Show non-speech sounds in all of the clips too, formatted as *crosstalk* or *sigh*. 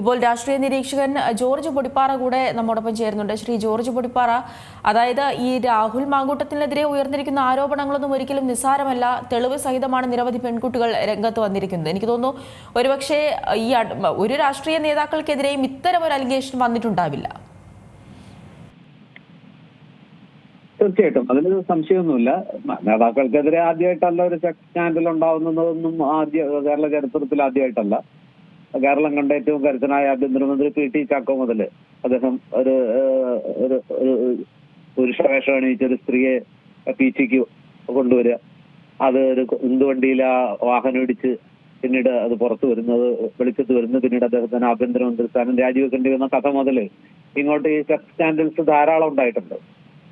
ഇപ്പോൾ രാഷ്ട്രീയ നിരീക്ഷകൻ ജോർജ് പൊടിപ്പാറ കൂടെ നമ്മോടൊപ്പം ചേരുന്നുണ്ട്. ശ്രീ ജോർജ് പൊടിപ്പാറ അതായത് ഈ രാഹുൽ മാങ്കൂട്ടത്തിനെതിരെ ഉയർന്നിരിക്കുന്ന ആരോപണങ്ങളൊന്നും ഒരിക്കലും നിസ്സാരമല്ല. തെളിവ് സഹിതമാണ് നിരവധി പെൺകുട്ടികൾ രംഗത്ത് വന്നിരിക്കുന്നത്. എനിക്ക് തോന്നുന്നു ഒരുപക്ഷെ ഈ ഒരു രാഷ്ട്രീയ നേതാക്കൾക്കെതിരെയും ഇത്തരം ഒരു അലിഗേഷൻ വന്നിട്ടുണ്ടാവില്ല. തീർച്ചയായിട്ടും. അതിന് സംശയമൊന്നുമില്ല. നേതാക്കൾക്കെതിരെ ആദ്യമായിട്ടല്ല ഒരു സെക്സ് സ്കാൻഡൽ ഉണ്ടാവുന്നതൊന്നും ആദ്യ കേരള ചരിത്രത്തിൽ ആദ്യമായിട്ടല്ല. കേരളം കണ്ട ഏറ്റവും കരുത്തനായ ആഭ്യന്തരമന്ത്രി പി ടി ചാക്കോ മുതൽ അദ്ദേഹം ഒരു ഒരു ഒരു പുരുഷ വേഷം അണിയിച്ച ഒരു സ്ത്രീയെ ടിക്ക് കൊണ്ടുവരിക. അത് ഒരു ഉന്തുവണ്ടിയിൽ ആ വാഹനം ഇടിച്ച് പിന്നീട് അത് പുറത്തു വരുന്നത് വെളിച്ചത്ത് വരുന്നത് പിന്നീട് അദ്ദേഹത്തിന് ആഭ്യന്തരമന്ത്രി സ്ഥാനം രാജിവെക്കേണ്ടി വന്ന കഥ മുതൽ ഇങ്ങോട്ട് ഈ സെക്സ് സ്കാൻഡൽസ് ധാരാളം ഉണ്ടായിട്ടുണ്ട്.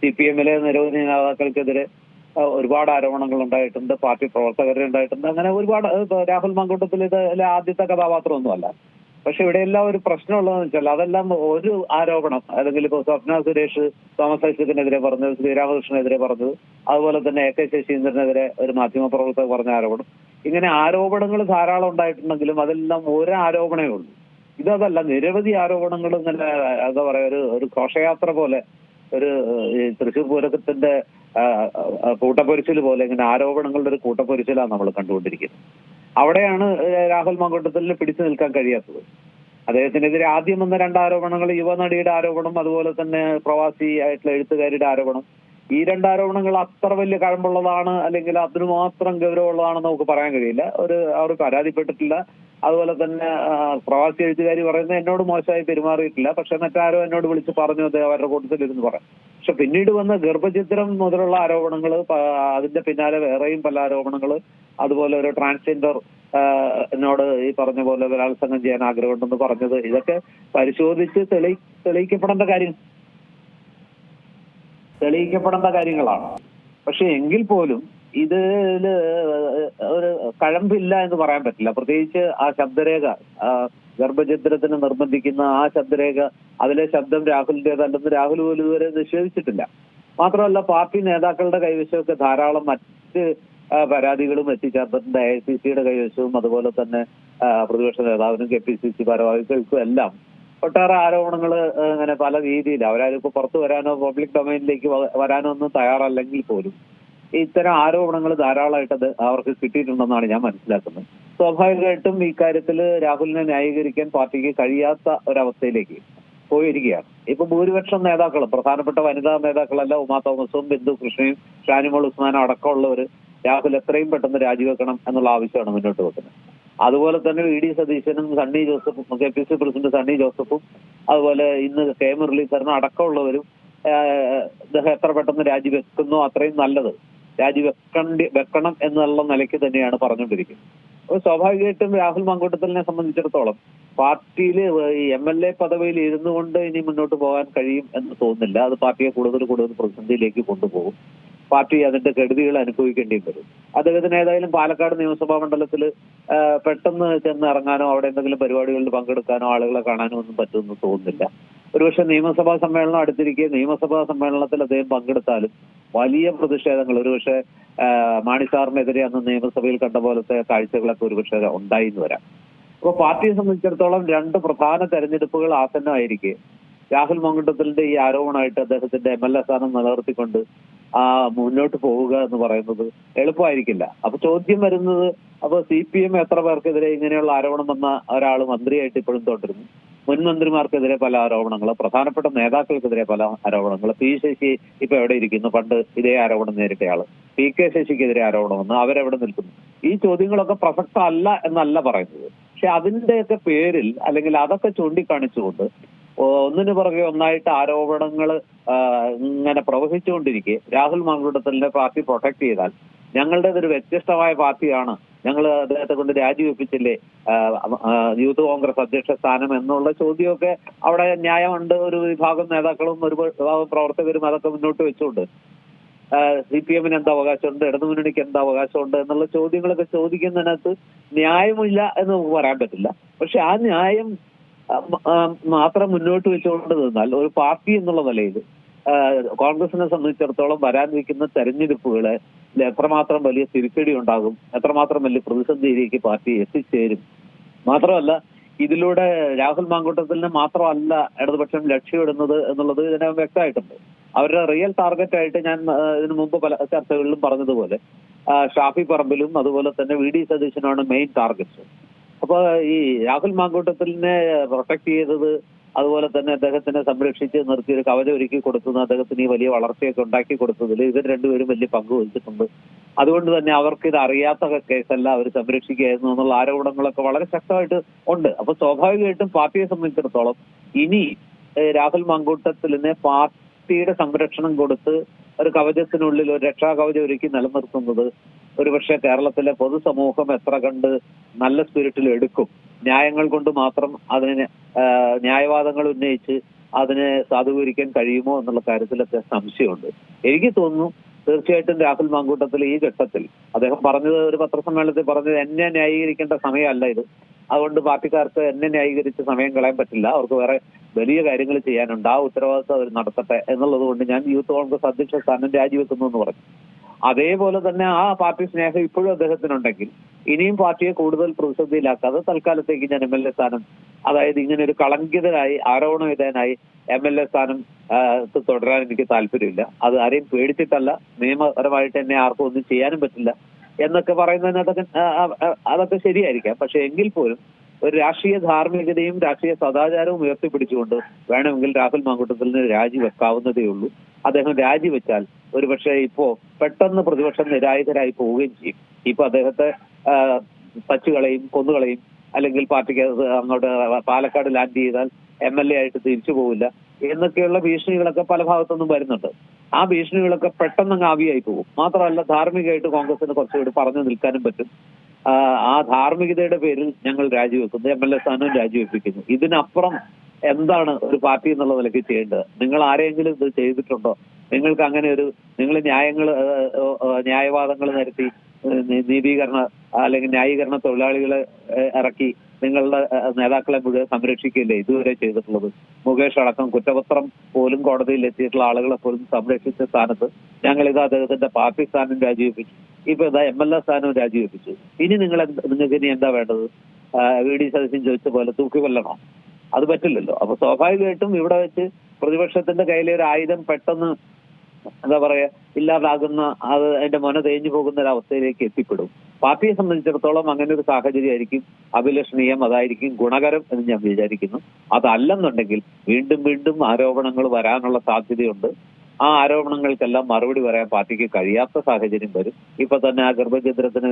സി പി എമ്മിലെ നിരവധി നേതാക്കൾക്കെതിരെ ഒരുപാട് ആരോപണങ്ങൾ ഉണ്ടായിട്ടുണ്ട് പാർട്ടി പ്രവർത്തകരെ ഉണ്ടായിട്ടുണ്ട്. അങ്ങനെ ഒരുപാട് രാഹുൽ മങ്കൂട്ടത്തിൽ ഇത് ആദ്യത്തെ കഥാപാത്രമൊന്നുമല്ല പക്ഷെ ഇവിടെ എല്ലാം ഒരു പ്രശ്നമുള്ളതെന്ന് വെച്ചാൽ അതെല്ലാം ഒരു ആരോപണം. അല്ലെങ്കിൽ ഇപ്പൊ സ്വപ്ന സുരേഷ് തോമസ് ഐസക്കിനെതിരെ പറഞ്ഞത് ശ്രീരാമകൃഷ്ണനെതിരെ പറഞ്ഞത് അതുപോലെ തന്നെ എ കെ ശശീന്ദ്രനെതിരെ ഒരു മാധ്യമ പ്രവർത്തകർ പറഞ്ഞ ആരോപണം. ഇങ്ങനെ ആരോപണങ്ങൾ ധാരാളം ഉണ്ടായിട്ടുണ്ടെങ്കിലും അതെല്ലാം ഒരു ആരോപണമേ ഉള്ളൂ. ഇതല്ല നിരവധി ആരോപണങ്ങൾ ഇങ്ങനെ എന്താ പറയാ ഒരു ഒരു ഘോഷയാത്ര പോലെ ഒരു തൃശ്ശൂർ പൂരത്തിന്റെ കൂട്ടപ്പൊരിച്ചിൽ പോലെ ഇങ്ങനെ ആരോപണങ്ങളുടെ ഒരു കൂട്ടപ്പൊരിച്ചിലാണ് നമ്മൾ കണ്ടുകൊണ്ടിരിക്കുന്നത്. അവിടെയാണ് രാഹുൽ മങ്കോട്ടത്തിൽ പിടിച്ചു നിൽക്കാൻ കഴിയാത്തത്. അദ്ദേഹത്തിനെതിരെ ആദ്യം വന്ന രണ്ട് ആരോപണങ്ങൾ യുവനടിയുടെ ആരോപണം അതുപോലെ തന്നെ പ്രവാസി ആയിട്ടുള്ള എഴുത്തുകാരിയുടെ ആരോപണം. ഈ രണ്ട് ആരോപണങ്ങൾ അത്ര വലിയ കഴമ്പുള്ളതാണ് അല്ലെങ്കിൽ അതിന് മാത്രം ഗൗരവമുള്ളതാണെന്ന് നമുക്ക് പറയാൻ കഴിയില്ല. ഒരു അവർ പരാതിപ്പെട്ടിട്ടില്ല. അതുപോലെ തന്നെ പ്രവാസി എഴുത്തുകാരി പറയുന്നത് എന്നോട് മോശമായി പെരുമാറിയിട്ടില്ല. പക്ഷെ മറ്റാരോ എന്നോട് വിളിച്ച് പറഞ്ഞു അത് അവരുടെ കൂട്ടത്തിലിരുന്ന് പറയാം പക്ഷെ പിന്നീട് വന്ന ഗർഭചിത്രം മുതലുള്ള ആരോപണങ്ങൾ അതിന്റെ പിന്നാലെ വേറെയും പല ആരോപണങ്ങൾ അതുപോലെ ഒരു ട്രാൻസ്ജെൻഡർ എന്നോട് ഈ പറഞ്ഞ പോലെ ബലാത്സംഗം ചെയ്യാൻ ആഗ്രഹമുണ്ടെന്ന് പറഞ്ഞത്. ഇതൊക്കെ പരിശോധിച്ച് തെളി തെളിയിക്കപ്പെടേണ്ട കാര്യം തെളിയിക്കപ്പെടേണ്ട കാര്യങ്ങളാണ്. പക്ഷെ എങ്കിൽ പോലും ഇതിൽ ഒരു കഴമ്പില്ല എന്ന് പറയാൻ പറ്റില്ല. പ്രത്യേകിച്ച് ആ ശബ്ദരേഖ ഗർഭചിത്രത്തിന് നിർബന്ധിക്കുന്ന ആ ശബ്ദരേഖ അതിലെ ശബ്ദം രാഹുലിന്റേതല്ലെന്ന് രാഹുൽ പോലും ഇതുവരെ നിഷേധിച്ചിട്ടില്ല. മാത്രമല്ല പാർട്ടി നേതാക്കളുടെ കൈവശമൊക്കെ ധാരാളം മറ്റ് പരാതികളും എത്തിച്ചേർത്തിട്ടുണ്ട്. എ ഐ സി സിയുടെ കൈവശവും അതുപോലെ തന്നെ പ്രതിപക്ഷ നേതാവിനും കെ പി സി സി ഭാരവാഹികൾക്കും എല്ലാം. ഒട്ടേറെ ആരോപണങ്ങൾ ഇങ്ങനെ പല രീതിയിൽ അവരാരും ഇപ്പൊ പുറത്തു വരാനോ പബ്ലിക് ഡൊമൈനിലേക്ക് വരാനോ ഒന്നും തയ്യാറല്ലെങ്കിൽ പോലും. ഇത്തരം ആരോപണങ്ങൾ ധാരാളമായിട്ട് അത് അവർക്ക് കിട്ടിയിട്ടുണ്ടെന്നാണ് ഞാൻ മനസ്സിലാക്കുന്നത്. സ്വാഭാവികമായിട്ടും ഇക്കാര്യത്തിൽ രാഹുലിനെ ന്യായീകരിക്കാൻ പാർട്ടിക്ക് കഴിയാത്ത ഒരവസ്ഥയിലേക്ക് പോയിരിക്കുകയാണ്. ഇപ്പൊ ഭൂരിപക്ഷം നേതാക്കളും പ്രധാനപ്പെട്ട വനിതാ നേതാക്കളല്ല ഉമാ തോമസും ബിന്ദു കൃഷ്ണയും ഷാനിമോൾ ഉസ്മാനും അടക്കമുള്ളവർ രാഹുൽ എത്രയും പെട്ടെന്ന് രാജിവെക്കണം എന്നുള്ള ആവശ്യമാണ് മുന്നോട്ട് വെക്കുന്നത്. അതുപോലെ തന്നെ വി ഡി സതീശനും സണ്ണി ജോസഫും K P C president Sunny ജോസഫും അതുപോലെ ഇന്ന് കെ മുരളീധരനും അടക്കമുള്ളവരും ഇദ്ദേഹം എത്ര പെട്ടെന്ന് രാജിവെക്കുന്നോ അത്രയും നല്ലത്. രാജിവെക്കണ്ടി വെക്കണം എന്നുള്ള നിലയ്ക്ക് തന്നെയാണ് പറഞ്ഞുകൊണ്ടിരിക്കുന്നത്. അപ്പോൾ സ്വാഭാവികമായിട്ടും രാഹുൽ മങ്കൂട്ടത്തലിനെ സംബന്ധിച്ചിടത്തോളം പാർട്ടിയിൽ ഈ എം എൽ എ പദവിയിൽ ഇരുന്നു കൊണ്ട് ഇനി മുന്നോട്ട് പോകാൻ കഴിയും എന്ന് തോന്നുന്നില്ല. അത് പാർട്ടിയെ കൂടുതൽ കൂടുതൽ പ്രതിസന്ധിയിലേക്ക് കൊണ്ടുപോകും. പാർട്ടി അതിന്റെ കെടുതികൾ അനുഭവിക്കേണ്ടി വരും. അദ്ദേഹത്തിന് ഏതായാലും പാലക്കാട് നിയമസഭാ മണ്ഡലത്തിൽ പെട്ടെന്ന് ചെന്ന് ഇറങ്ങാനോ അവിടെ എന്തെങ്കിലും പരിപാടികളിൽ പങ്കെടുക്കാനോ ആളുകളെ കാണാനോ ഒന്നും പറ്റുമെന്ന് തോന്നുന്നില്ല. ഒരുപക്ഷെ നിയമസഭാ സമ്മേളനം അടുത്തിരിക്കെ നിയമസഭാ സമ്മേളനത്തിൽ അദ്ദേഹം പങ്കെടുത്താലും വലിയ പ്രതിഷേധങ്ങൾ ഒരുപക്ഷെ മാണി സാറിനെതിരെ അന്ന് നിയമസഭയിൽ കണ്ട പോലത്തെ കാഴ്ചകളൊക്കെ ഒരുപക്ഷെ ഉണ്ടായി എന്ന് വരാം. അപ്പോൾ പാർട്ടിയെ സംബന്ധിച്ചിടത്തോളം രണ്ട് പ്രധാന തെരഞ്ഞെടുപ്പുകൾ ആസന്നമായിരിക്കെ. രാഹുൽ മങ്കുട്ടത്തിന്റെ ഈ ആരോപണമായിട്ട് അദ്ദേഹത്തിന്റെ എം എൽ എ സ്ഥാനം നിലനിർത്തിക്കൊണ്ട് ആ മുന്നോട്ട് പോവുക എന്ന് പറയുന്നത് എളുപ്പമായിരിക്കില്ല. അപ്പൊ ചോദ്യം വരുന്നത് അപ്പൊ സി പി എം എത്ര പേർക്കെതിരെ ഇങ്ങനെയുള്ള ആരോപണം വന്ന ഒരാൾ മന്ത്രിയായിട്ട് ഇപ്പോഴും തുടരുന്നു. മുൻ മന്ത്രിമാർക്കെതിരെ പല ആരോപണങ്ങൾ പ്രധാനപ്പെട്ട നേതാക്കൾക്കെതിരെ പല ആരോപണങ്ങൾ. പി ശശി ഇപ്പൊ എവിടെ ഇരിക്കുന്നു? പണ്ട് ഇതേ ആരോപണം നേരിട്ടയാൾ. പി കെ ശശിക്കെതിരെ ആരോപണം വന്നു. അവരെവിടെ നിൽക്കുന്നു? ഈ ചോദ്യങ്ങളൊക്കെ പ്രസക്തമല്ല എന്നല്ല പറയുന്നത്. പക്ഷെ അതിന്റെയൊക്കെ പേരിൽ അല്ലെങ്കിൽ അതൊക്കെ ചൂണ്ടിക്കാണിച്ചുകൊണ്ട് ഒന്നിനു പുറകെ ഒന്നായിട്ട് ആരോപണങ്ങൾ ഇങ്ങനെ പ്രവഹിച്ചുകൊണ്ടിരിക്കെ രാഹുൽ മങ്കുടത്തലിനെ പാർട്ടി പ്രൊട്ടക്ട് ചെയ്താൽ ഞങ്ങളുടേത് ഒരു വ്യത്യസ്തമായ പാർട്ടിയാണ് ഞങ്ങൾ അദ്ദേഹത്തെ കൊണ്ട് രാജിവെപ്പിച്ചില്ലേ? യൂത്ത് കോൺഗ്രസ് അധ്യക്ഷ സ്ഥാനം എന്നുള്ള ചോദ്യമൊക്കെ അവിടെ ന്യായമുണ്ട്. ഒരു വിഭാഗം നേതാക്കളും ഒരു വിഭാഗം പ്രവർത്തകരും അതൊക്കെ മുന്നോട്ട് വെച്ചുകൊണ്ട്. സി പി എമ്മിന് എന്താ അവകാശമുണ്ട്? ഇടതുമുന്നണിക്ക് എന്താ അവകാശമുണ്ട്? എന്നുള്ള ചോദ്യങ്ങളൊക്കെ ചോദിക്കുന്നതിനകത്ത് ന്യായമില്ല എന്ന് നമുക്ക് പറയാൻ പറ്റില്ല. പക്ഷെ ആ ന്യായം മാത്രം മുന്നോട്ട് വെച്ചുകൊണ്ട് നിന്നാൽ ഒരു പാർട്ടി എന്നുള്ള നിലയിൽ കോൺഗ്രസിനെ സംബന്ധിച്ചിടത്തോളം വരാനിരിക്കുന്ന തെരഞ്ഞെടുപ്പുകളെ എത്രമാത്രം വലിയ തിരിച്ചടി ഉണ്ടാകും എത്രമാത്രം വലിയ പ്രതിസന്ധിയിലേക്ക് പാർട്ടി എത്തിച്ചേരും. മാത്രമല്ല ഇതിലൂടെ രാഹുൽ മാങ്കൂട്ടത്തിന് മാത്രമല്ല ഇടതുപക്ഷം ലക്ഷ്യമിടുന്നത് എന്നുള്ളത് ഇതിനകം വ്യക്തമായിട്ടുണ്ട്. അവരുടെ റിയൽ ടാർഗറ്റ് ആയിട്ട് ഞാൻ ഇതിനു മുമ്പ് പല ചർച്ചകളിലും പറഞ്ഞതുപോലെ ഷാഫി പറമ്പിലും അതുപോലെ തന്നെ വി ഡി സതീശനാണ് മെയിൻ ടാർഗറ്റ് അപ്പൊ ഈ രാഹുൽ മാങ്കൂട്ടത്തിനെ പ്രൊട്ടക്ട് ചെയ്തത് അതുപോലെ തന്നെ അദ്ദേഹത്തിനെ സംരക്ഷിച്ച് നിർത്തി ഒരു കവല ഒരുക്കി കൊടുത്തത് അദ്ദേഹത്തിന് ഈ വലിയ വളർച്ചയൊക്കെ ഉണ്ടാക്കി കൊടുത്തതിൽ ഇവർ രണ്ടുപേരും വലിയ പങ്ക് വഹിച്ചിട്ടുണ്ട്. അതുകൊണ്ട് തന്നെ അവർക്ക് ഇത് അറിയാത്ത കേസല്ല അവർ സംരക്ഷിക്കുകയായിരുന്നു എന്നുള്ള ആരോപണങ്ങളൊക്കെ വളരെ ശക്തമായിട്ട് ഉണ്ട്. അപ്പൊ സ്വാഭാവികമായിട്ടും പാർട്ടിയെ സംബന്ധിച്ചിടത്തോളം ഇനി രാഹുൽ മാങ്കൂട്ടത്തിലിനെ പാർട്ടിയുടെ സംരക്ഷണം കൊടുത്ത് ഒരു കവചത്തിനുള്ളിൽ ഒരു രക്ഷാ കവചം ഒരുക്കി നിലനിർത്തുന്നത് ഒരുപക്ഷെ കേരളത്തിലെ പൊതുസമൂഹം എത്ര കണ്ട് നല്ല സ്പിരിറ്റിൽ എടുക്കും. ന്യായങ്ങൾ കൊണ്ട് മാത്രം അതിന് ന്യായവാദങ്ങൾ ഉന്നയിച്ച് അതിനെ സാധൂകരിക്കാൻ കഴിയുമോ എന്നുള്ള കാര്യത്തിലൊക്കെ സംശയമുണ്ട്. എനിക്ക് തോന്നുന്നു തീർച്ചയായിട്ടും രാഹുൽ മാങ്കൂട്ടത്തിൽ ഈ ഘട്ടത്തിൽ അദ്ദേഹം പറഞ്ഞത് ഒരു പത്രസമ്മേളനത്തിൽ പറഞ്ഞത് എന്നെ ന്യായീകരിക്കേണ്ട സമയമല്ല ഇത്. അതുകൊണ്ട് പാർട്ടിക്കാർക്ക് എന്നെ ന്യായീകരിച്ച് സമയം കളയാൻ പറ്റില്ല. അവർക്ക് വേറെ വലിയ കാര്യങ്ങൾ ചെയ്യാനുണ്ട്. ആ ഉത്തരവാദിത്വം അവർ നടത്തട്ടെ എന്നുള്ളത് കൊണ്ട് ഞാൻ യൂത്ത് കോൺഗ്രസ് അധ്യക്ഷ സ്ഥാനം രാജിവെക്കുന്നു എന്ന് പറഞ്ഞു. അതേപോലെ തന്നെ ആ പാർട്ടി സ്നേഹം ഇപ്പോഴും അദ്ദേഹത്തിനുണ്ടെങ്കിൽ ഇനിയും പാർട്ടിയെ കൂടുതൽ പ്രതിസന്ധിയിലാക്കാതെ തൽക്കാലത്തേക്ക് ഞാൻ എം എൽ എ സ്ഥാനം അതായത് ഇങ്ങനെ ഒരു കളങ്കിതനായി ആരോപണം വിധേയനായി എം എൽ എ സ്ഥാനം തുടരാൻ എനിക്ക് താല്പര്യമില്ല. അത് ആരെയും പേടിച്ചിട്ടല്ല. നിയമപരമായിട്ട് എന്നെ ആർക്കും ഒന്നും ചെയ്യാനും പറ്റില്ല. എന്നൊക്കെ പറയുന്നതിന് അതൊക്കെ അതൊക്കെ ശരിയായിരിക്കാം. പക്ഷെ എങ്കിൽ പോലും ഒരു രാഷ്ട്രീയ ധാർമ്മികതയും രാഷ്ട്രീയ സദാചാരവും ഉയർത്തിപ്പിടിച്ചുകൊണ്ട് വേണമെങ്കിൽ രാഹുൽ മാങ്കൂട്ടത്തിന് രാജിവെക്കാവുന്നതേ ഉള്ളൂ. അദ്ദേഹം രാജിവെച്ചാൽ ഒരുപക്ഷെ ഇപ്പോ പെട്ടെന്ന് പ്രതിപക്ഷം നിരായുധരായി പോവുകയും ചെയ്യും. ഇപ്പൊ അദ്ദേഹത്തെ പച്ചുകളെയും കൊന്നുകളെയും അല്ലെങ്കിൽ പാർട്ടിക്ക് അങ്ങോട്ട് പാലക്കാട് ലാൻഡ് ചെയ്താൽ എം എൽ എ ആയിട്ട് തിരിച്ചു പോവില്ല. എന്നൊക്കെയുള്ള ഭീഷണികളൊക്കെ പല ഭാഗത്തുനിന്നും വരുന്നുണ്ട്. ആ ഭീഷണികളൊക്കെ പെട്ടെന്ന് അങ്ങ് ആവിയായി പോകും. മാത്രമല്ല ധാർമ്മികമായിട്ട് കോൺഗ്രസിന് കുറച്ചുകൂടി പറഞ്ഞു നിൽക്കാനും പറ്റും. ആ, ധാർമ്മികതയുടെ പേരിൽ ഞങ്ങൾ രാജിവെക്കുന്നു. എം എൽ എ സ്ഥാനവും രാജിവെപ്പിക്കുന്നു. ഇതിനപ്പുറം എന്താണ് ഒരു പാർട്ടി എന്നുള്ള നിലയ്ക്ക് ചെയ്യേണ്ടത്? നിങ്ങൾ ആരെങ്കിലും ഇത് ചെയ്തിട്ടുണ്ടോ? നിങ്ങൾക്ക് അങ്ങനെ ഒരു നിങ്ങൾ ന്യായങ്ങൾ ന്യായവാദങ്ങൾ നിരത്തി നീതീകരണ അല്ലെങ്കിൽ ന്യായീകരണ തൊഴിലാളികളെ ഇറക്കി നിങ്ങളുടെ നേതാക്കളെ മുഴുവൻ സംരക്ഷിക്കില്ലേ ഇതുവരെ ചെയ്തിട്ടുള്ളത്? മുകേഷ് അടക്കം കുറ്റപത്രം പോലും കോടതിയിൽ എത്തിയിട്ടുള്ള ആളുകളെ പോലും സംരക്ഷിച്ച സ്ഥാനത്ത് ഞങ്ങൾ ഇത് അദ്ദേഹത്തിന്റെ പാർട്ടി സ്ഥാനം രാജിവെപ്പിച്ചു. ഇപ്പൊ ഇതാ എം എൽ എ സ്ഥാനവും രാജിവെപ്പിച്ചു. ഇനി നിങ്ങൾ നിങ്ങൾക്ക് ഇനി എന്താ വേണ്ടത്? വി ഡി സതീശൻ ചോദിച്ച പോലെ തൂക്കി കൊല്ലണോ? അത് പറ്റില്ലല്ലോ. അപ്പൊ സ്വാഭാവികമായിട്ടും ഇവിടെ വെച്ച് പ്രതിപക്ഷത്തിന്റെ കയ്യിലെ ഒരു ആയുധം പെട്ടെന്ന് എന്താ പറയാ ഇല്ലാതാകുന്ന അത് അതിന്റെ മൊന തേഞ്ഞു പോകുന്ന ഒരു അവസ്ഥയിലേക്ക് എത്തിപ്പെടും. പാർട്ടിയെ സംബന്ധിച്ചിടത്തോളം അങ്ങനെ ഒരു സാഹചര്യമായിരിക്കും അഭിലഷണീയം അതായിരിക്കും ഗുണകരം എന്ന് ഞാൻ വിചാരിക്കുന്നു. അതല്ലെന്നുണ്ടെങ്കിൽ വീണ്ടും വീണ്ടും ആരോപണങ്ങൾ വരാനുള്ള സാധ്യതയുണ്ട്. ആ ആരോപണങ്ങൾക്കെല്ലാം മറുപടി പറയാൻ പാർട്ടിക്ക് കഴിയാത്ത സാഹചര്യം വരും. ഇപ്പൊ തന്നെ ആ ഗർഭചിത്രത്തിന്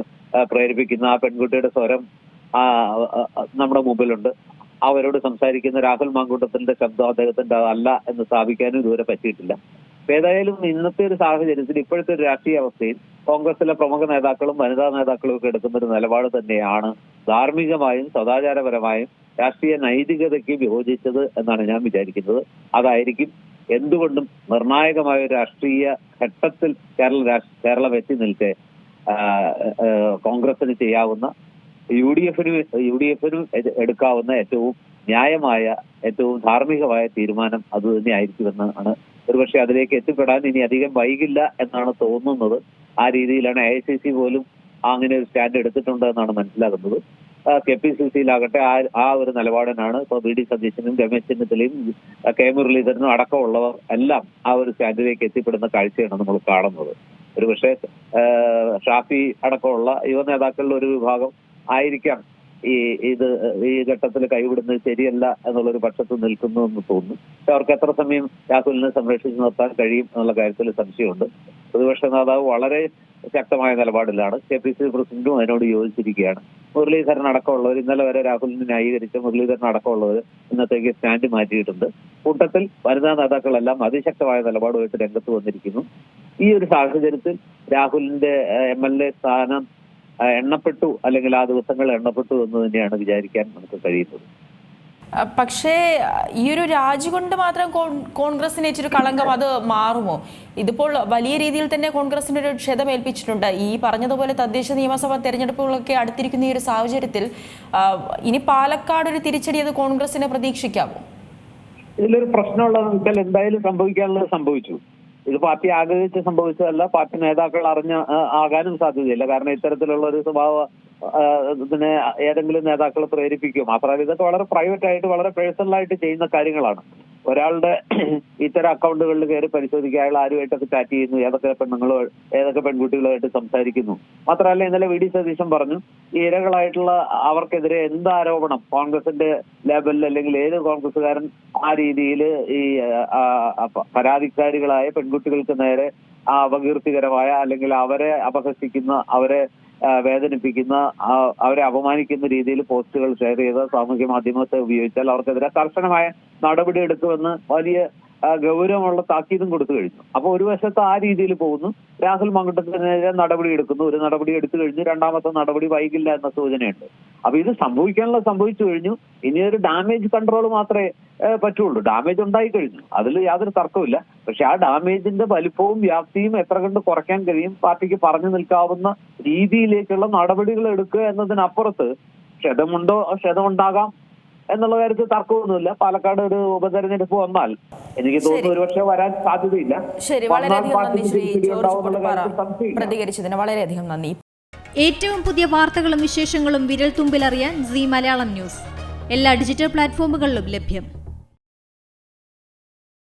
പ്രേരിപ്പിക്കുന്ന ആ പെൺകുട്ടിയുടെ സ്വരം നമ്മുടെ മുമ്പിലുണ്ട്. അവരോട് സംസാരിക്കുന്ന രാഹുൽ മാങ്കൂട്ടത്തിന്റെ ശബ്ദം അദ്ദേഹത്തിന്റെ അല്ല എന്ന് സ്ഥാപിക്കാനും ഇതുവരെ പറ്റിയിട്ടില്ല. ഏതായാലും ഇന്നത്തെ ഒരു സാഹചര്യത്തിൽ ഇപ്പോഴത്തെ ഒരു രാഷ്ട്രീയ അവസ്ഥയിൽ കോൺഗ്രസിലെ പ്രമുഖ നേതാക്കളും വനിതാ നേതാക്കളും ഒക്കെ എടുക്കുന്ന ഒരു നിലപാട് തന്നെയാണ് ധാർമ്മികമായും സദാചാരപരമായും രാഷ്ട്രീയ നൈതികതയ്ക്ക് വിയോജിച്ചത് എന്നാണ് ഞാൻ വിചാരിക്കുന്നത്. അതായിരിക്കും എന്തുകൊണ്ടും നിർണായകമായ രാഷ്ട്രീയ ഘട്ടത്തിൽ കേരള കേരളം എത്തി നിൽക്കെ കോൺഗ്രസിന് ചെയ്യാവുന്ന യു ഡി എഫിന് യു ഡി എഫിനും എടുക്കാവുന്ന ഏറ്റവും ന്യായമായ ഏറ്റവും ധാർമ്മികമായ തീരുമാനം അത് തന്നെ ആയിരിക്കുമെന്നാണ് ഒരുപക്ഷെ അതിലേക്ക് എത്തിപ്പെടാൻ ഇനി അധികം വൈകില്ല എന്നാണ് തോന്നുന്നത്. ആ രീതിയിലാണ് ഐ സി സി പോലും അങ്ങനെ ഒരു സ്റ്റാൻഡ് എടുത്തിട്ടുണ്ട് എന്നാണ് മനസ്സിലാകുന്നത്. കെ പി സി സിയിലാകട്ടെ ആ ആ ഒരു നിലപാടിനാണ് ഇപ്പൊ വി ഡി സതീശനും രമേശ് ചെന്നിത്തലയും കെ മുരളീധരനും അടക്കമുള്ളവർ എല്ലാം ആ ഒരു സ്റ്റാൻഡിലേക്ക് എത്തിപ്പെടുന്ന കാഴ്ചയാണ് നമ്മൾ കാണുന്നത്. ഒരുപക്ഷെ ഷാഫി അടക്കമുള്ള യുവ നേതാക്കളിൽ ഒരു വിഭാഗം ആയിരിക്കാം ഈ ഇത് ഈ ഘട്ടത്തിൽ കൈവിടുന്നത് ശരിയല്ല എന്നുള്ളൊരു പക്ഷത്ത് നിൽക്കുന്നു എന്ന് തോന്നുന്നു. അവർക്ക് എത്ര സമയം രാഹുലിനെ സംരക്ഷിച്ച് നിർത്താൻ കഴിയും എന്നുള്ള കാര്യത്തിൽ സംശയമുണ്ട്. പ്രതിപക്ഷ നേതാവ് വളരെ ശക്തമായ നിലപാടിലാണ്. കെ പി സി പ്രസിഡന്റും അതിനോട് യോജിച്ചിരിക്കുകയാണ്. മുരളീധരൻ അടക്കമുള്ളവർ ഇന്നലെ വരെ രാഹുലിനെ ന്യായീകരിച്ച മുരളീധരൻ അടക്കമുള്ളവർ ഇന്നത്തേക്ക് സ്റ്റാൻഡ് മാറ്റിയിട്ടുണ്ട്. കൂട്ടത്തിൽ വനിതാ നേതാക്കളെല്ലാം അതിശക്തമായ നിലപാടുമായിട്ട് രംഗത്ത് വന്നിരിക്കുന്നു. ഈ ഒരു സാഹചര്യത്തിൽ രാഹുലിന്റെ എം എൽ എ സ്ഥാനം എണ്ണപ്പെട്ടു അല്ലെങ്കിൽ ആ ദിവസങ്ങൾ എണ്ണപ്പെട്ടു എന്ന് തന്നെയാണ് വിചാരിക്കാൻ നമുക്ക് കഴിയുന്നത്. പക്ഷേ ഈ ഒരു രാജി കൊണ്ട് മാത്രം കോൺ- കോൺഗ്രസിന് ഏറ്റൊരു കളങ്കം അത് മാറുമോ? ഇതിപ്പോൾ വലിയ രീതിയിൽ തന്നെ കോൺഗ്രസിന് ഒരു ക്ഷതമേൽപ്പിച്ചിട്ടുണ്ട് ഈ പറഞ്ഞതുപോലെ തദ്ദേശ നിയമസഭാ തെരഞ്ഞെടുപ്പുകളൊക്കെ അടുത്തിരിക്കുന്ന ഈ ഒരു സാഹചര്യത്തിൽ ഇനി പാലക്കാട് ഒരു തിരിച്ചടി അത് കോൺഗ്രസിനെ പ്രതീക്ഷിക്കാമോ? ഇതിലൊരു പ്രശ്നമുള്ളതെന്ന് വെച്ചാൽ എന്തായാലും സംഭവിക്കാനുള്ളത് സംഭവിച്ചു. ഇത് പാർട്ടി ആഗ്രഹിച്ച് സംഭവിച്ചതല്ല. പാർട്ടി നേതാക്കൾ അറിഞ്ഞ ആകാനും സാധ്യതയില്ല. കാരണം ഇത്തരത്തിലുള്ള ഒരു സ്വഭാവ ഇതിനെ ഏതെങ്കിലും നേതാക്കൾ പ്രേരിപ്പിക്കും. മാത്രമല്ല ഇതൊക്കെ വളരെ പ്രൈവറ്റ് ആയിട്ട് വളരെ പേഴ്സണൽ ആയിട്ട് ചെയ്യുന്ന കാര്യങ്ങളാണ്. ഒരാളുടെ *clears throat* ഇത്തരം അക്കൗണ്ടുകളിൽ കയറി പരിശോധിക്കുക അയാൾ ആരുമായിട്ടൊക്കെ ചാറ്റ് ചെയ്യുന്നു ഏതൊക്കെ പെണ്ണുങ്ങളോ ഏതൊക്കെ പെൺകുട്ടികളുമായിട്ട് സംസാരിക്കുന്നു. മാത്രമല്ല ഇന്നലെ വി ഡി സതീശൻ പറഞ്ഞു ഈ ഇരകളായിട്ടുള്ള അവർക്കെതിരെ എന്ത് ആരോപണം കോൺഗ്രസിന്റെ ലെവലിൽ അല്ലെങ്കിൽ ഏത് കോൺഗ്രസ്സുകാരൻ ആ രീതിയിൽ ഈ പരാതിക്കാരികളായ പെൺകുട്ടികൾക്ക് നേരെ ആ അപകീർത്തികരമായ അല്ലെങ്കിൽ അവരെ അപഹസിക്കുന്ന അവരെ വേദനിപ്പിക്കുന്ന അവരെ അപമാനിക്കുന്ന രീതിയിൽ പോസ്റ്റുകൾ ഷെയർ ചെയ്ത് സാമൂഹ്യ മാധ്യമത്തെ ഉപയോഗിച്ചാൽ അവർക്കെതിരെ കർശനമായ നടപടി എടുക്കുമെന്ന് വലിയ ഗൗരവമുള്ള താക്കീതും കൊടുത്തു കഴിഞ്ഞു. അപ്പൊ ഒരു വശത്ത് ആ രീതിയിൽ പോകുന്നു. രാഹുൽ മങ്കുട്ടത്തിനെതിരെ നടപടി എടുക്കുന്നു. ഒരു നടപടി എടുത്തു കഴിഞ്ഞു. രണ്ടാമത്തെ നടപടി വൈകില്ല എന്ന സൂചനയുണ്ട്. അപ്പൊ ഇത് സംഭവിക്കാനുള്ള സംഭവിച്ചു കഴിഞ്ഞു. ഇനി ഒരു ഡാമേജ് കൺട്രോൾ മാത്രമേ പറ്റുള്ളൂ. ഡാമേജ് ഉണ്ടായി കഴിഞ്ഞു. അതിൽ യാതൊരു തർക്കമില്ല പക്ഷെ ആ ഡാമേജിന്റെ വലിപ്പവും വ്യാപ്തിയും എത്ര കണ്ട് കുറയ്ക്കാൻ കഴിയും പാർട്ടിക്ക് പറഞ്ഞു നിൽക്കാവുന്ന രീതിയിലേക്കുള്ള നടപടികൾ എടുക്കുക എന്നതിനപ്പുറത്ത് ക്ഷതമുണ്ടോ ക്ഷതമുണ്ടാകാം എന്നുള്ള കാര്യത്തിൽ തർക്കമൊന്നുമില്ല. പാലക്കാട് ഒരു ഉപതെരഞ്ഞെടുപ്പ് വന്നാൽ എനിക്ക് തോന്നുന്നു ഒരുപക്ഷെ വരാൻ സാധ്യതയില്ല. ശരി വളരെയധികം നന്ദി ശ്രീ ജോർജ് പ്രതികരിച്ചതിന് വളരെയധികം നന്ദി. ഏറ്റവും പുതിയ വാർത്തകളും വിശേഷങ്ങളും വിരൽ തുമ്പിലറിയാൻ സി മലയാളം ന്യൂസ്. എല്ലാ ഡിജിറ്റൽ പ്ലാറ്റ്ഫോമുകളിലും ലഭ്യം.